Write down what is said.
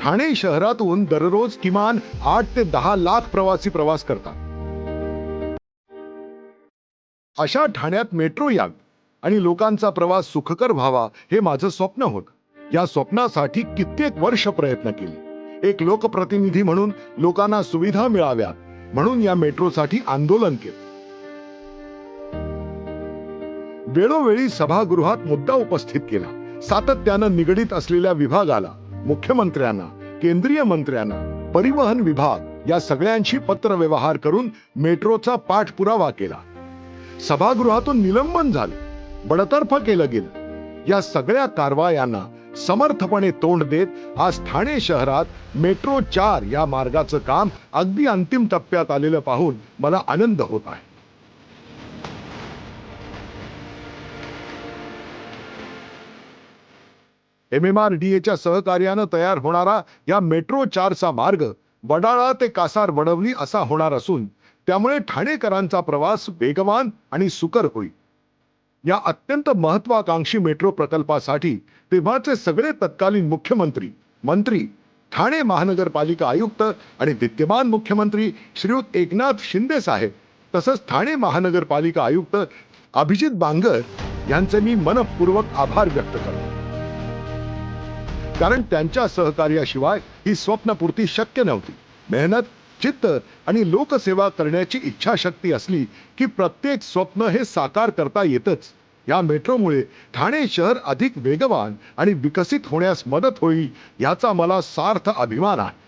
ठाणे शहरातून दररोज किमान आठ ते दहा लाख प्रवासी प्रवास करतात. अशा ठाण्यात मेट्रो यावी आणि लोकांचा प्रवास सुखकर व्हावा हे माझं स्वप्न होत. या स्वप्नासाठी कित्येक वर्ष प्रयत्न केले. एक लोकप्रतिनिधी म्हणून लोकांना सुविधा मिळाव्या म्हणून या मेट्रोसाठी आंदोलन केलं. वेळोवेळी सभागृहात मुद्दा उपस्थित केला. सातत्यानं निगडीत असलेल्या विभागाला मुख्यमंत्र्यांना केंद्रीय मंत्र्यांना परिवहन विभाग या सगळ्यांशी पत्रव्यवहार करून मेट्रोचा पाठपुरावा केला. सभागृहातून निलंबन झालं. बडतर्फ केलं गेलं. या सगळ्या कारवायांना समर्थपणे तोंड देत आज ठाणे शहरात मेट्रो चार या मार्गाचं काम अगदी अंतिम टप्प्यात आलेलं पाहून मला आनंद होत आहे. एम एम आर डी एच्या सहकार्यानं तयार होणारा या मेट्रो चारचा मार्ग वडाळा ते कासार वडवली असा होणार असून त्यामुळे ठाणेकरांचा प्रवास वेगवान आणि सुकर होईल. या अत्यंत महत्वाकांक्षी मेट्रो प्रकल्पासाठी तेव्हाचे सगळे तत्कालीन मुख्यमंत्री मंत्री ठाणे महानगरपालिका आयुक्त आणि विद्यमान मुख्यमंत्री श्रीयुत एकनाथ शिंदे साहेब तसंच ठाणे महानगरपालिका आयुक्त अभिजित बांगर यांचे मी मनपूर्वक आभार व्यक्त करतो. कारण त्यांच्या सहकार्याशिवाय ही स्वप्नपूर्ती शक्य नव्हती. मेहनत चित्त आणि लोकसेवा करण्याची इच्छाशक्ती असली की प्रत्येक स्वप्न हे साकार करता येतच. या मेट्रोमुळे ठाणे शहर अधिक वेगवान आणि विकसित होण्यास मदत होईल याचा मला सार्थ अभिमान आहे.